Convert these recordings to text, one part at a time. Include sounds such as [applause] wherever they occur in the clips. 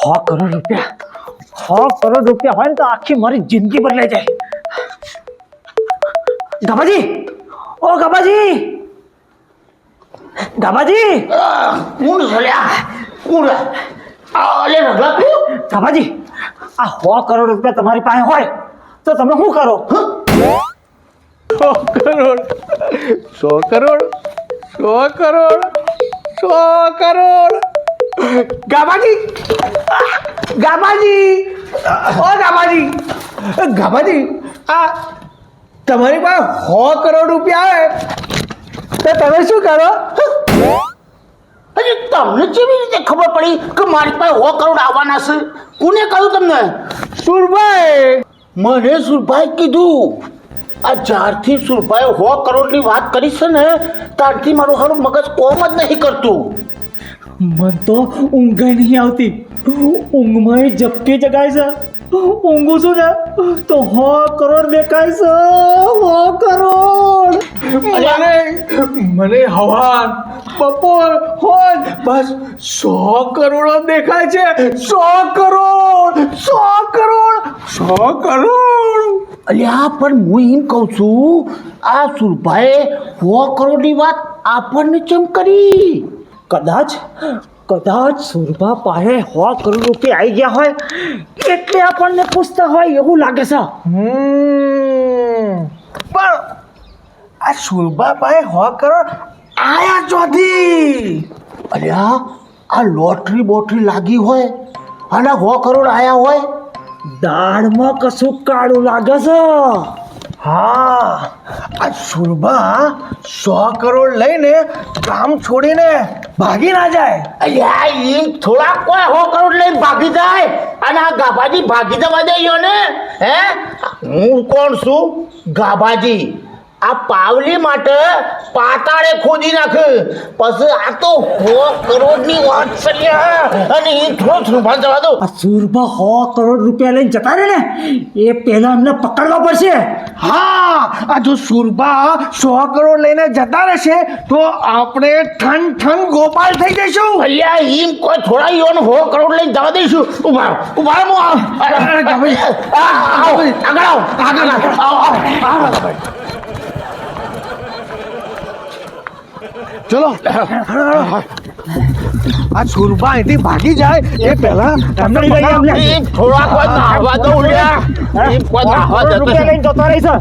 સો કરોડ રૂપિયા સો કરોડ રૂપિયા હોય ને તો આખી મારી જિંદગી બદલાઈ જાય ગાબાજી ઓ ગાબાજી ગાબાજી કોણ છલ્યા કોણ અલે રગલા તું ગાબાજી આ સો કરોડ રૂપિયા તમારી પાસે હોય તો તમે શું કરો સો કરોડ સો કરોડ સો કરોડ સો કરોડ ગાબાજી ગાબાજી ઓ ગાબાજી ગાબાજી આ તમારી પાસે સો કરોડ રૂપિયા આવે. તો તમે શું કરો? અરે તમને કેવી રીતે ખબર પડી કે મારી પાસે સો કરોડ આવવાના છે? કોને કહ્યું તમને? સુરભાઈ! મને સુરભાઈ કીધું. આ જ્યારથી સુરભાઈ સો કરોડની વાત કરી છે ને ત્યારથી મારું હારું મગજ કોમ જ નહીં કરતું. મન તો ઊંઘ નહીં આવતી. ઊંઘમાં ઝપકી જગાય છે. ઊંઘું છું ને તો હો કરોડ દેખાય છે. સો કરોડ. મને મને હવાન બપોર હોજ બસ સો કરોડ દેખાય છે. સો કરોડ સો કરોડ સો કરોડ. અલ્યા પણ હું એમ કહું છું આ સુરભાએ સો કરોડની વાત આપણને ચમ કરી? કદાચ કદાચ સુરભા પાસે સો કરોડ રૂપિયા આવી ગયા હોય એટલે આપણને પૂછતા હોય એવું લાગે છે. પણ આ સુરભા પાસે સો કરોડ આયા ચોથી અરે આ લોટરી બોટરી લાગી હોય અને સો કરોડ આયા હોય. દાળમાં કશું કાળું લાગે છે. હા, આ સુરભા સો કરોડ લઈને કામ છોડીને ભાગી ના જાય. અલ્યા એ થોડા કોઈ સો કરોડ લઈને ભાગી જાય અને આ ગાભાજી ભાગી જવા દે ને હે? હું કોણ છું? ગાભાજી. આ પાવલી માટે પાતાળે ખોદી નાખ પછી આ તો સો કરોડની વાત છે અને એ થોડો થૂંભા જવા દો આ સુરભા સો કરોડ રૂપિયા લઈને જતા રહે ને એ પહેલા અમને પકડવા પડશે હા આ જો સુરભા સો કરોડ લઈને જતા રહેશે તો આપણે ઠન ઠન ગોપાલ થઈ જઈશું અલ્યા એમ કોઈ થોડા યોન સો કરોડ લઈને જવા દઈશું ઊભા ઊભા હું આવો, આગળ આવ આગળ આવ આવ આવો આવો, ગાભાઈ. ચલો. આ સુરપા અહીંથી ભાગી જાય. એ પહેલા એમને થોડા કોઈ નાહવા દો લ્યા કોઈ નાહવા દો રૂપિયા લઈને જતો રહી છે.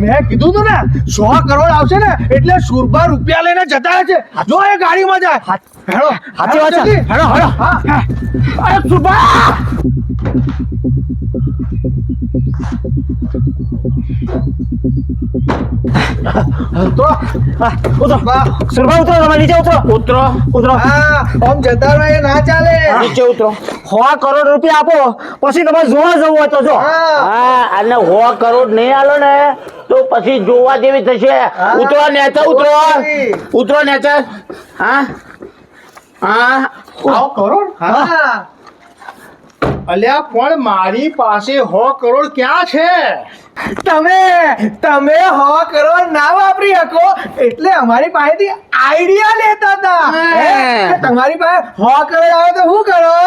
મેં કીધું તું ને સો કરોડ આવશે ને એટલે સુરભા રૂપિયા લઈને જતા રહે છે. જો એ ગાડીમાં જાય. હેડો. સાચી વાત છે. હેડો હેડો અરે સુભા તો ઉતરો. સુરભા ઉતરો તમે નીચે ઉતરો. ઉતરો. ઉતરો. આમ જતા રહે ના ચાલે. નીચે ઉતરો. સો કરોડ રૂપિયા આપો. પછી તમારે જોવા જવું હોય તો જો. હા. અને સો કરોડ નહીં આલો ને તો પછી જોવા જેવી થશે. ઉતરો નેચે ઉતરો. ઉતરો નેચે. હા. હા. સો કરોડ? હા. અલ્યા પણ મારી પાસે સો કરોડ ક્યાં છે? તમે તમે સો કરોડ ના વાપરી શકો. એટલે અમારી પાસેથી આઈડિયા લેતા હતા. તમારી પાસે સો કરોડ આવે તો શું કરો?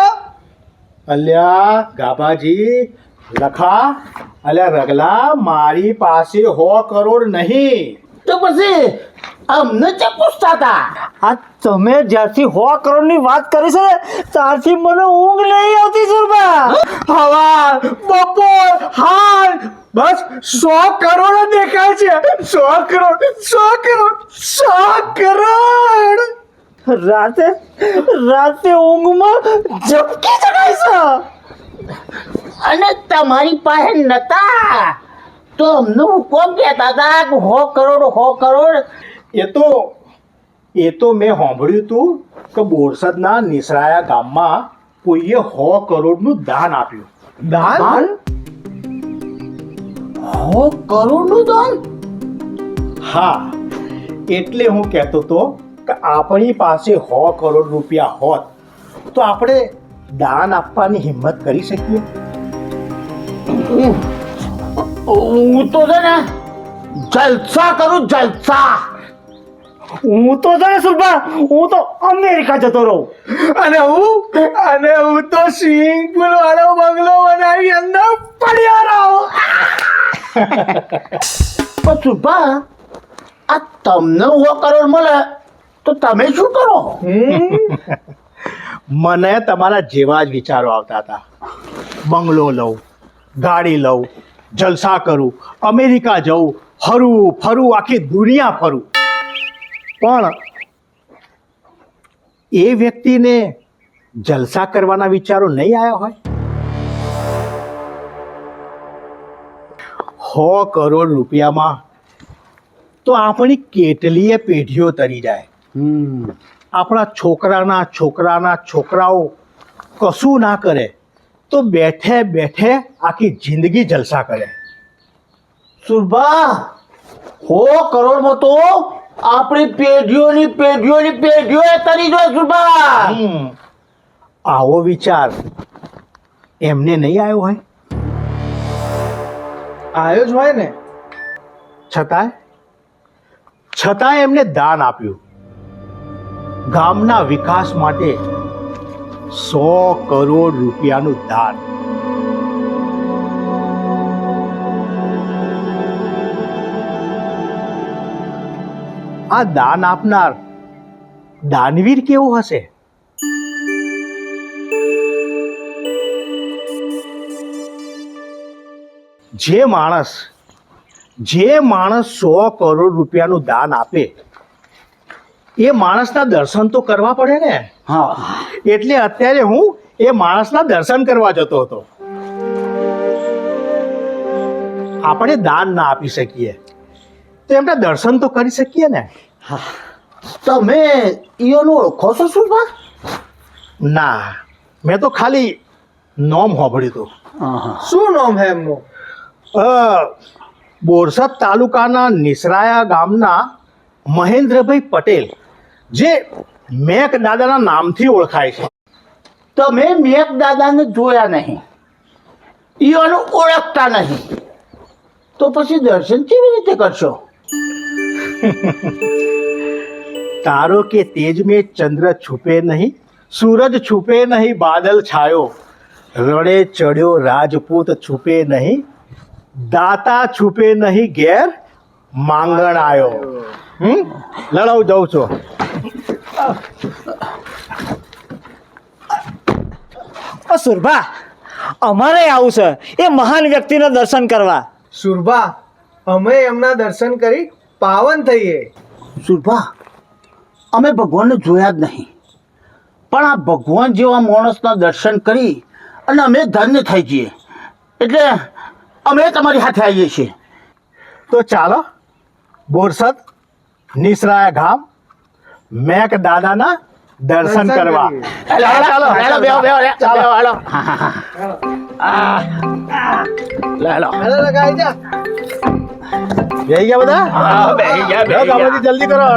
અલ્યા ગાભાજી લખા. અલ્યા રગલા મારી પાસે સો કરોડ નહીં. તો પછી અમને ચે પૂછતા હતા આ તમે જ્યારથી સો કરોડની વાત કરી છે ને ત્યારથી મને ઊંઘ નહીં આવતી સુરભા. હવા બપોર હાલ બસ સો કરોડ દેખાય છે. સો કરોડ સો કરોડ સો કરોડ. રાતે રાતે ઊંઘમાં ઝપકી જગાય છે. અને તમારી પાસે નતા. તો અમને હું કોમ કહેતા હતા કે હો કરોડ હો કરોડ. એ તો એ તો મેં સાંભળ્યું હતું કે બોરસદના નિસરાયા ગામમાં કોઈએ સો કરોડનું દાન આપ્યું. દાન? સો કરોડનું દાન? હા એટલે હું કહેતો હતો કે આપણી પાસે સો કરોડ રૂપિયા હોત તો આપણે દાન આપવાની હિંમત કરી શકીએ. હું તો છે ને જલસા કરું જલસા. હું તો છે ને સુરભા હું તો અમેરિકા જતો રહું. અને હું અને હું તો સ્વિમિંગ પુલ વાળો બંગલો બનાવી અંદર પડ્યો રહું. પણ સુભા આ તમને સો કરોડ મળે તો તમે શું કરો? મને તમારા જેવા જ વિચારો આવતા હતા. બંગલો લઉં ગાડી લઉં જલસા કરું અમેરિકા જવું હરવું ફરવું આખી દુનિયા ફરું. પણ એ વ્યક્તિને જલસા કરવાના વિચારો નહીં આવ્યા હોય? સો કરોડ રૂપિયામાં તો આપણી કેટલીય પેઢીઓ તરી જાય. આપણા છોકરાના છોકરાના છોકરાઓ કશું ના કરે. તો બેઠે બેઠે આખી જિંદગી જલસા કરે. સુરભા હો કરોડમાં તો આપણી પેઢીઓની પેઢીઓની પેઢીઓ તરી જાય સુરભા. આવો વિચાર. એમને નહીં આવ્યો હોય? આવ્યો જ હોય ને. છતાંય છતાંય એમને દાન આપ્યું. ગામના વિકાસ માટે સો કરોડ રૂપિયાનું દાન. આ દાન આપનાર દાનવીર કેવું હશે? જે માણસ જે માણસ સો કરોડ રૂપિયાનું દાન આપે, એ માણસના દર્શન તો કરવા પડે ને? હા. એટલે અત્યારે હું એ માણસના દર્શન કરવા જતો હતો. આપણે દાન ના આપી શકીએ. તો એમના દર્શન તો કરી શકીએ ને? તમે ઈયોનું ઓળખો છો સુભા? ના. મેં તો ખાલી નોમ સાંભળ્યું હતું. શું નોમ હે એમનું? બોરસદ તાલુકાના નિસરાયા ગામના મહેન્દ્રભાઈ પટેલ જે મેક દાદાના નામથી ઓળખાય છે. તમે મેક દાદાને જોયા નહીં. ઈઓને ઓળખતા નહીં. તો પછી દર્શન કેવી રીતે કરશો? [laughs] તારો કે તેજ મેં ચંદ્ર છુપે નહીં સૂરજ છુપે નહીં બાદલ છાયો. રડે ચડ્યો રાજપૂત છુપે નહીં દાતા છુપે નહીં ઘેર માંગણ આવ્યો હમ? લડાવ જાઉં છું. સુરભા અમારે આવું છે. એ મહાન વ્યક્તિના દર્શન કરવા. સુરભા અમે એમના દર્શન કરી પાવન થઈએ. સુરભા અમે ભગવાનને જોયા જ નહીં. પણ આ ભગવાન જેવા માણસના દર્શન કરી અને અમે ધન્ય થઈ જઈએ. એટલે અમે તમારી સાથે આવીએ છીએ. તો ચાલો બોરસદ નિસરાયા ગામ મેક દાદાના દર્શન કરવા. કરીએ. હેલો, હેલો, ચાલો, હેલો, બેહો, બેહો, હેલો, ચાલો. હેલો. હાલો. ગયા બધા? હા, બેહી ગયા, જલ્દી કરો